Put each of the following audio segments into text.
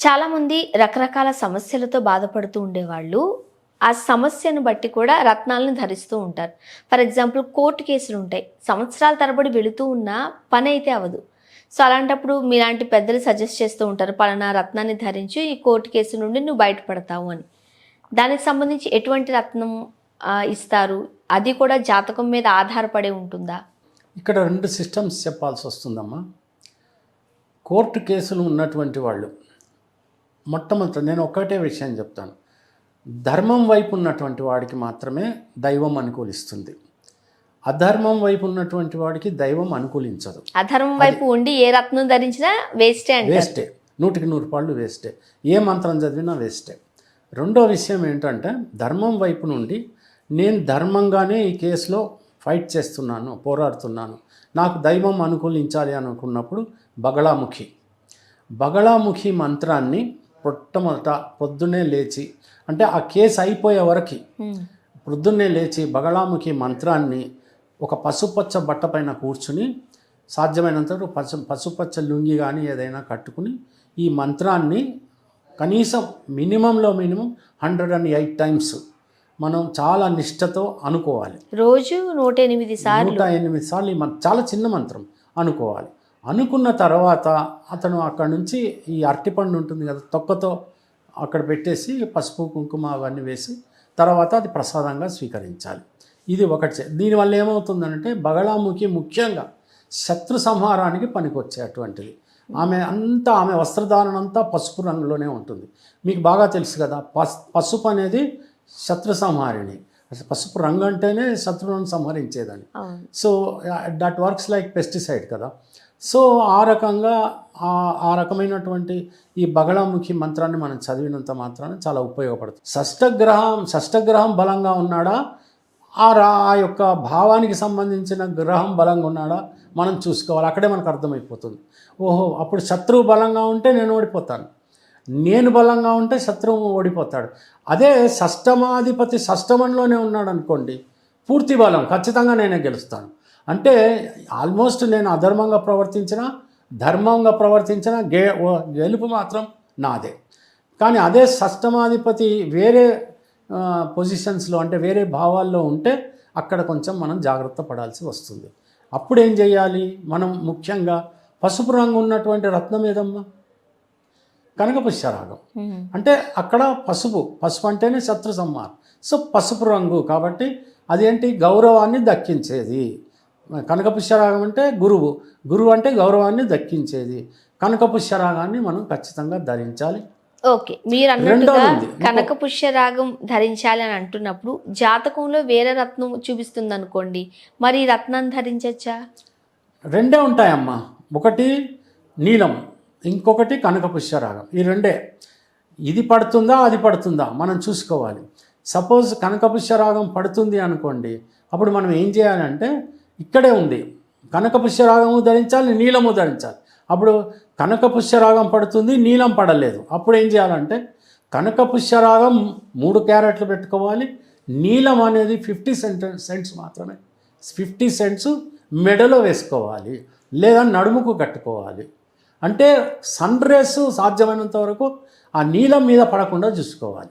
చాలామంది రకరకాల సమస్యలతో బాధపడుతూ ఉండేవాళ్ళు. ఆ సమస్యను బట్టి కూడా రత్నాలను ధరిస్తూ ఉంటారు. ఫర్ ఎగ్జాంపుల్ కోర్టు కేసులు ఉంటాయి. సంవత్సరాల తరబడి వెళుతూ ఉన్నా పని అయితే అవ్వదు. సో అలాంటప్పుడు మీలాంటి పెద్దలు సజెస్ట్ చేస్తూ ఉంటారు పలానా రత్నాన్ని ధరించి ఈ కోర్టు కేసు నుండి నువ్వు బయటపడతావు అని. దానికి సంబంధించి ఎటువంటి రత్నం ఇస్తారు? అది కూడా జాతకం మీద ఆధారపడి ఉంటుందా? ఇక్కడ రెండు సిస్టమ్స్ చెప్పాల్సి వస్తుందమ్మా కోర్టు కేసులు ఉన్నటువంటి వాళ్ళు మొట్టమొదటి నేను ఒక్కటే విషయం చెప్తాను. ధర్మం వైపు ఉన్నటువంటి వాడికి మాత్రమే దైవం అనుకూలిస్తుంది. అధర్మం వైపు ఉన్నటువంటి వాడికి దైవం అనుకూలించదు. అధర్మం వైపు ఉండి ఏ రత్నం ధరించినా వేస్టే వేస్టే. నూటికి నూరు పాళ్ళు వేస్టే. ఏ మంత్రం చదివినా వేస్టే. రెండో విషయం ఏంటంటే ధర్మం వైపు నుండి నేను ధర్మంగానే ఈ కేసులో ఫైట్ చేస్తున్నాను పోరాడుతున్నాను. నాకు దైవం అనుకూలించాలి అనుకున్నప్పుడు బగళాముఖి. బగళాముఖి మంత్రాన్ని పొట్టమొదట పొద్దున్నే లేచి అంటే ఆ కేసు అయిపోయే వరకు. పొద్దున్నే లేచి బగళాముఖి మంత్రాన్ని ఒక పసుపచ్చ బట్ట పైన కూర్చుని సాధ్యమైనంత పసు పసుపచ్చ లుంగి కానీ ఏదైనా కట్టుకుని ఈ మంత్రాన్ని కనీసం మినిమంలో minimum hundred and eight times మనం చాలా నిష్టతో అనుకోవాలి. రోజు నూట ఎనిమిది సార్లు. నూట ఎనిమిది సార్లు చాలా చిన్న మంత్రం అనుకోవాలి. అనుకున్న తర్వాత అతను అక్కడ నుంచి ఈ అరటిపండు ఉంటుంది కదా తొక్కతో అక్కడ పెట్టేసి పసుపు కుంకుమ అవన్నీ వేసి తర్వాత అది ప్రసాదంగా స్వీకరించాలి. ఇది ఒకటి దీనివల్ల ఏమవుతుందంటే బగళాముఖి ముఖ్యంగా శత్రు సంహారానికి పనికొచ్చేటువంటిది. ఆమె అంతా ఆమె వస్త్రధారణ అంతా పసుపు రంగులోనే ఉంటుంది. మీకు బాగా తెలుసు కదా పస్ పసుపు అనేది శత్రు సంహారిణి. పసుపు రంగు అంటేనే శత్రువులను సంహరించేదని. So that works like pesticide కదా. సో ఆ రకంగా ఆ ఆ రకమైనటువంటి ఈ బగళాముఖి మంత్రాన్ని మనం చదివినంత మాత్రాన చాలా ఉపయోగపడుతుంది. షష్టగ్రహం షష్టగ్రహం బలంగా ఉన్నాడా? ఆ రా ఆ యొక్క భావానికి సంబంధించిన గ్రహం బలంగా ఉన్నాడా? మనం చూసుకోవాలి. అక్కడే మనకు అర్థమైపోతుంది. ఓహో అప్పుడు శత్రువు బలంగా ఉంటే నేను ఓడిపోతాను. నేను బలంగా ఉంటే శత్రువు ఓడిపోతాడు. అదే షష్టమాధిపతి షష్టమంలోనే ఉన్నాడు అనుకోండి పూర్తి బలం ఖచ్చితంగా నేనే గెలుస్తాను. అంటే ఆల్మోస్ట్ నేను అధర్మంగా ప్రవర్తించిన ధర్మంగా ప్రవర్తించిన గే గెలుపు మాత్రం నాదే. కానీ అదే షష్టమాధిపతి వేరే పొజిషన్స్లో అంటే వేరే భావాల్లో ఉంటే అక్కడ కొంచెం మనం జాగ్రత్త పడాల్సి వస్తుంది. అప్పుడు ఏం చేయాలి? మనం ముఖ్యంగా పసుపు రంగు ఉన్నటువంటి రత్నం ఏదమ్మా? కనకపుష్యరాగం. అంటే అక్కడ పసుపు పసుపు అంటేనే శత్రు సంహారం. సో పసుపు రంగు కాబట్టి అదేంటి? గౌరవాన్ని దక్కించేది. కనకపుష్యరాగం అంటే గురువు. గురువు అంటే గౌరవాన్ని దక్కించేది. కనకపుష్యరాగాన్ని మనం ఖచ్చితంగా ధరించాలి. ఓకే. మీరు అన్నట్టుగా కనక పుష్యరాగం ధరించాలి అని అంటున్నప్పుడు జాతకంలో వేరే రత్నం చూపిస్తుంది అనుకోండి మరి ఈ రత్నాన్ని ధరించచ్చా? రెండే ఉంటాయమ్మా. ఒకటి నీలం ఇంకొకటి కనకపుష్యరాగం ఈ రెండే. ఇది పడుతుందా అది పడుతుందా మనం చూసుకోవాలి. సపోజ్ కనకపుష్యరాగం పడుతుంది అనుకోండి అప్పుడు మనం ఏం చేయాలంటే ఇక్కడే ఉంది. కనకపుష్యరాగము ధరించాలి నీలము ధరించాలి. అప్పుడు కనకపుష్యరాగం పడుతుంది నీలం పడలేదు. అప్పుడు ఏం చేయాలంటే కనకపుష్యరాగం మూడు క్యారెట్లు పెట్టుకోవాలి. నీలం అనేది ఫిఫ్టీ సెంట్ సెంట్స్ మాత్రమే. ఫిఫ్టీ సెంట్స్ మెడలో వేసుకోవాలి. లేదా నడుముకు కట్టుకోవాలి. అంటే సన్ రేస్ సాధ్యమైనంత వరకు ఆ నీలం మీద పడకుండా చూసుకోవాలి.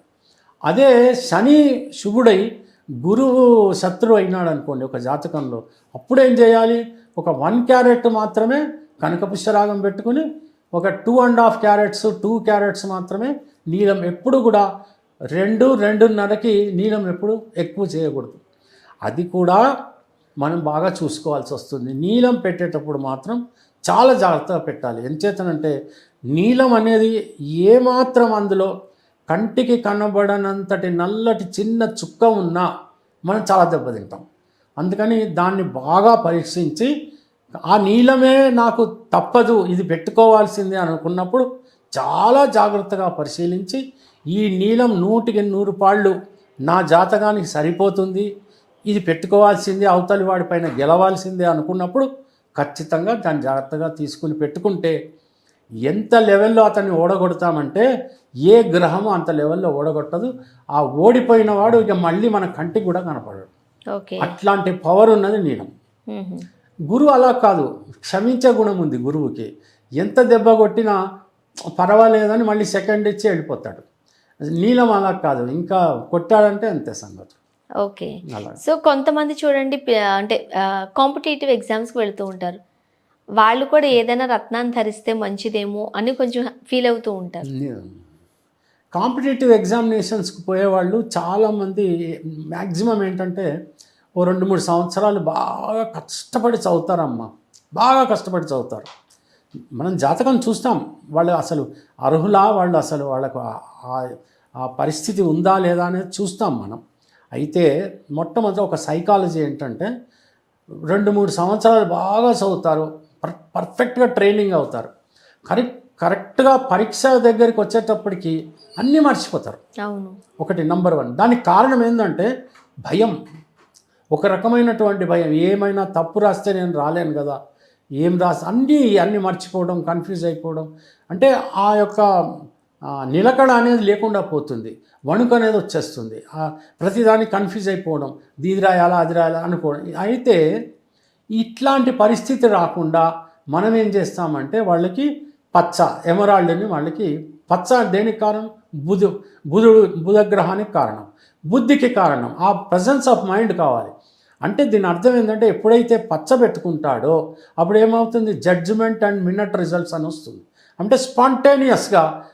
అదే శని శుభుడై గురువు శత్రువు అయినాడు అనుకోండి ఒక జాతకంలో అప్పుడేం చేయాలి? ఒక వన్ క్యారెట్ మాత్రమే కనకపుష్యరాగం పెట్టుకుని ఒక two and half carats two carats మాత్రమే నీలం ఎప్పుడు కూడా రెండు రెండున్నరకి నీలం ఎప్పుడు ఎక్కువ చేయకూడదు. అది కూడా మనం బాగా చూసుకోవాల్సి వస్తుంది. నీలం పెట్టేటప్పుడు మాత్రం చాలా జాగ్రత్తగా పెట్టాలి. ఎంచేతనంటే నీలం అనేది ఏమాత్రం అందులో కంటికి కనబడనంతటి నల్లటి చిన్న చుక్క ఉన్నా మనం చాలా దెబ్బతింటాం. అందుకని దాన్ని బాగా పరీక్షించి ఆ నీలమే నాకు తప్పదు ఇది పెట్టుకోవాల్సిందే అనుకున్నప్పుడు చాలా జాగ్రత్తగా పరిశీలించి ఈ నీలం నూటికి నూరు పాళ్ళు నా జాతకానికి సరిపోతుంది ఇది పెట్టుకోవాల్సిందే అవతలి వాడిపైన గెలవాల్సిందే అనుకున్నప్పుడు ఖచ్చితంగా దాన్ని జాగ్రత్తగా తీసుకుని పెట్టుకుంటే ఎంత లెవెల్లో అతన్ని ఓడగొడతామంటే ఏ గ్రహము అంత లెవెల్లో ఓడగొట్టదు. ఆ ఓడిపోయిన వాడు ఇక మళ్ళీ మన కంటికి కూడా కనపడడు. ఓకే. అట్లాంటి పవర్ ఉన్నది నీలం. గురువు అలా కాదు. క్షమించే గుణం ఉంది గురువుకి. ఎంత దెబ్బ కొట్టినా పర్వాలేదని మళ్ళీ సెకండ్ ఇచ్చి వెళ్ళిపోతాడు. నీలం అలా కాదు. ఇంకా కొట్టాడంటే అంతే సంగతి. ఓకే. సో కొంతమంది చూడండి అంటే కాంపిటేటివ్ ఎగ్జామ్స్కి వెళ్తూ ఉంటారు. వాళ్ళు కూడా ఏదైనా రత్నాన్ని ధరిస్తే మంచిదేమో అని కొంచెం ఫీల్ అవుతూ ఉంటారు. కాంపిటేటివ్ ఎగ్జామినేషన్స్కి పోయేవాళ్ళు చాలామంది మ్యాక్సిమం ఏంటంటే ఓ రెండు మూడు సంవత్సరాలు బాగా కష్టపడి చదువుతారమ్మా. బాగా కష్టపడి చదువుతారు. మనం జాతకం చూస్తాం. వాళ్ళు అసలు అర్హులా? వాళ్ళు అసలు వాళ్ళకు ఆ- పరిస్థితి ఉందా లేదా అనేది చూస్తాం మనం. అయితే మొట్టమొదటి ఒక సైకాలజీ ఏంటంటే రెండు మూడు సంవత్సరాలు బాగా చదువుతారు. పర్ఫెక్ట్గా ట్రైనింగ్ అవుతారు. కరెక్ట్ కరెక్ట్గా పరీక్ష దగ్గరికి వచ్చేటప్పటికి అన్నీ మర్చిపోతారు. అవును. ఒకటి నంబర్ వన్ దానికి కారణం ఏంటంటే భయం. ఒక రకమైనటువంటి భయం. ఏమైనా తప్పు రాస్తే నేను రాలేను కదా. ఏం రాసి అన్నీ అన్నీ మర్చిపోవడం కన్ఫ్యూజ్ అయిపోవడం. అంటే ఆ యొక్క నిలకడ అనేది లేకుండా పోతుంది. వణుకు అనేది వచ్చేస్తుంది. ఆ, ప్రతిదాన్ని కన్ఫ్యూజ్ అయిపోవడం. ఇది రాయాలా అది రాయాలా అనుకోవడం. అయితే ఇట్లాంటి పరిస్థితి రాకుండా మనం ఏం చేస్తామంటే వాళ్ళకి పచ్చ ఎమరాల్డ్ని వాళ్ళకి పచ్చ దేనికి కారణం? బుధు బుధుడు బుధగ్రహానికి కారణం. బుద్ధికి కారణం. ఆ ప్రజెన్స్ ఆఫ్ మైండ్ కావాలి. అంటే దీని అర్థం ఏంటంటే ఎప్పుడైతే పచ్చ పెట్టుకుంటాడో అప్పుడు ఏమవుతుంది? జడ్జిమెంట్ అండ్ మినట్ రిజల్ట్స్ అని వస్తుంది. అంటే స్పాంటేనియస్గా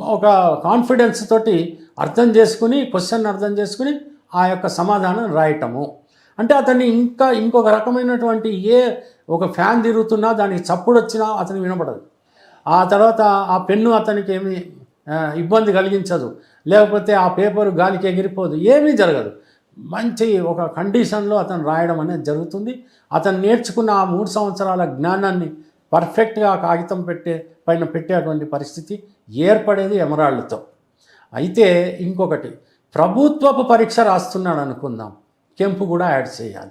ఒక కాన్ఫిడెన్స్ తోటి అర్థం చేసుకుని క్వశ్చన్ అర్థం చేసుకుని ఆ యొక్క సమాధానం రాయటము. అంటే అతన్ని ఇంకా ఇంకొక రకమైనటువంటి ఏ ఒక ఫ్యాన్ తిరుగుతున్నా దానికి చప్పుడు వచ్చినా అతనికి వినపడదు. ఆ తర్వాత ఆ పెన్ను అతనికి ఏమి ఇబ్బంది కలిగించదు. లేకపోతే ఆ పేపర్ గాలికి ఎగిరిపోదు. ఏమీ జరగదు. మంచి ఒక కండిషన్లో అతను రాయడం అనేది జరుగుతుంది. అతను నేర్చుకున్న ఆ మూడు సంవత్సరాల జ్ఞానాన్ని పర్ఫెక్ట్గా కాగితం పెట్టే పైన పెట్టేటువంటి పరిస్థితి ఏర్పడేది ఎమరాళ్ళతో అయితే ఇంకొకటి ప్రభుత్వపు పరీక్ష రాస్తున్నాడు అనుకుందాం కెంపు కూడా యాడ్ చేయాలి.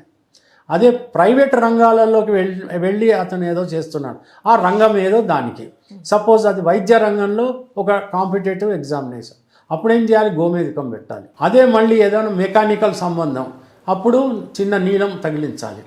అదే ప్రైవేట్ రంగాలలోకి వెళ్ళి వెళ్ళి అతను ఏదో చేస్తున్నాడు. ఆ రంగం ఏదో దానికి. సపోజ్ అది వైద్య రంగంలో ఒక కాంపిటేటివ్ ఎగ్జామినేషన్. అప్పుడు ఏం చేయాలి? గోమేధికం పెట్టాలి. అదే మళ్ళీ ఏదైనా మెకానికల్ సంబంధం. అప్పుడు చిన్న నీలం తగిలించాలి.